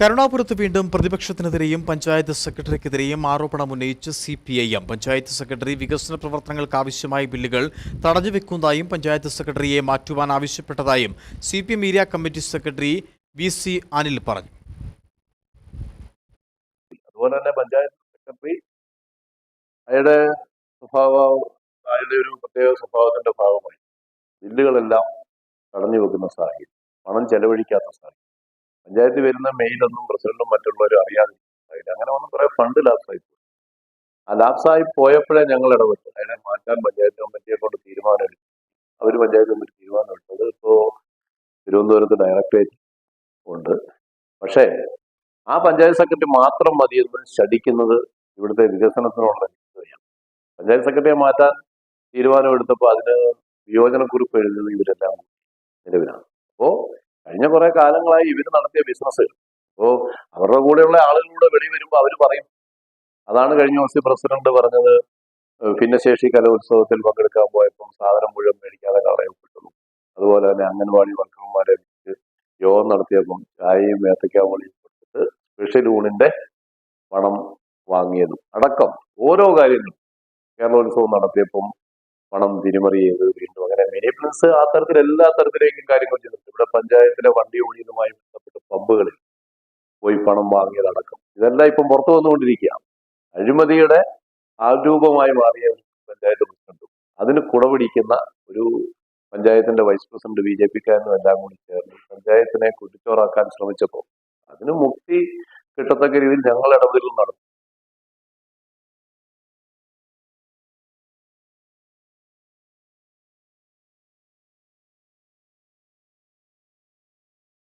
കരുണാപുരത്ത് വീണ്ടും പ്രതിപക്ഷത്തിനെതിരെയും പഞ്ചായത്ത് സെക്രട്ടറിക്കെതിരെയും ആരോപണം ഉന്നയിച്ച് C P I M. Panchayat secretary വികസന പ്രവർത്തനങ്ങൾക്ക് ആവശ്യമായ ബില്ലുകൾ തടഞ്ഞുവെക്കുന്നതായും പഞ്ചായത്ത് സെക്രട്ടറിയെ മാറ്റുവാൻ ആവശ്യപ്പെട്ടതായും C P M area committee secretary V C Anil പറഞ്ഞു. അതുപോലെ തന്നെ പഞ്ചായത്ത് സെക്രട്ടറി അയാളുടെ സ്വഭാവം അയാളുടെ ഒരു പ്രത്യേക സ്വഭാവത്തിന്റെ ഭാഗമായി ബില്ലുകളെല്ലാം തടഞ്ഞു വെക്കുന്ന സാഹചര്യം പണം ചെലവഴിക്കാത്ത സാഹചര്യം. പഞ്ചായത്തിൽ വരുന്ന മെയിലൊന്നും പ്രസിഡന്റും മറ്റുള്ളവരും അറിയാതെ. അങ്ങനെ വന്ന് കുറെ ഫണ്ട് ലാപ്സായി പോയി ആ ലാപ്സായി പോയപ്പോഴേ ഞങ്ങൾ ഇടപെട്ടു. അതിനെ മാറ്റാൻ പഞ്ചായത്ത് കമ്മിറ്റിയെ കൊണ്ട് തീരുമാനം എടുത്തു അവർ പഞ്ചായത്ത് കമ്മിറ്റി തീരുമാനം എടുത്തത് ഇപ്പോ തിരുവനന്തപുരത്ത് ഡയറക്ടറേറ്റ് ഉണ്ട്. പക്ഷേ ആ പഞ്ചായത്ത് സെക്രട്ടറി മാത്രം മതി എന്ന് ശടിക്കുന്നത് ഇവിടുത്തെ വികസനത്തിനുള്ള പഞ്ചായത്ത് സെക്രട്ടറിയെ മാറ്റാൻ തീരുമാനമെടുത്തപ്പോൾ അതിന് വിയോജനക്കുറിപ്പ് എഴുതുന്നത് ഇവരെല്ലാം നിലവിലാണ്. അപ്പോ കഴിഞ്ഞ കുറെ കാലങ്ങളായി ഇവർ നടത്തിയ ബിസിനസ്സുകൾ അപ്പോ അവരുടെ കൂടെയുള്ള ആളുകളുടെ വെളി വരുമ്പോൾ അവർ പറയും. അതാണ് കഴിഞ്ഞ ദിവസം പ്രസിഡന്റ് പറഞ്ഞത് ഭിന്നശേഷി കലോത്സവത്തിൽ പങ്കെടുക്കാൻ പോയപ്പോൾ സാധനം മുഴുവൻ മേടിക്കാതെ കളയപ്പെട്ടു അതുപോലെ തന്നെ അംഗൻവാടി വർക്കർമാരെ യോഗം നടത്തിയപ്പം ചായയും ഏത്തക്കാവളിയും കൊടുത്തിട്ട് സ്പെഷ്യൽ ഊണിന്റെ പണം വാങ്ങിയതും. അടക്കം ഓരോ കാര്യങ്ങളും കേരളോത്സവം നടത്തിയപ്പം പണം തിരിമറി ചെയ്ത് വീണ്ടും അങ്ങനെ. മെനിപ്ലൻസ് ആ തരത്തിൽ എല്ലാ തരത്തിലേക്കും കാര്യങ്ങൾ ചെയ്തിട്ടുണ്ട്. ഇവിടെ പഞ്ചായത്തിലെ വണ്ടി ഓടിയതുമായി ബന്ധപ്പെട്ട പമ്പുകളിൽ പോയി പണം വാങ്ങിയതടക്കം. ഇതെല്ലാം ഇപ്പം പുറത്തു വന്നുകൊണ്ടിരിക്കുകയാണ് അഴിമതിയുടെ ആരൂപമായി മാറിയ പഞ്ചായത്ത് പ്രസിഡന്റും അതിന് കുടപിടിക്കുന്ന ഒരു പഞ്ചായത്തിന്റെ വൈസ് പ്രസിഡന്റ് ബി ജെ പിക്കാരനും എല്ലാം കൂടി ചേർന്ന് പഞ്ചായത്തിനെ കുട്ടിച്ചോറാക്കാൻ ശ്രമിച്ചപ്പോൾ അതിന് മുക്തി കിട്ടത്തക്ക രീതിയിൽ ഞങ്ങൾ ഇടപെടൽ നടത്തും.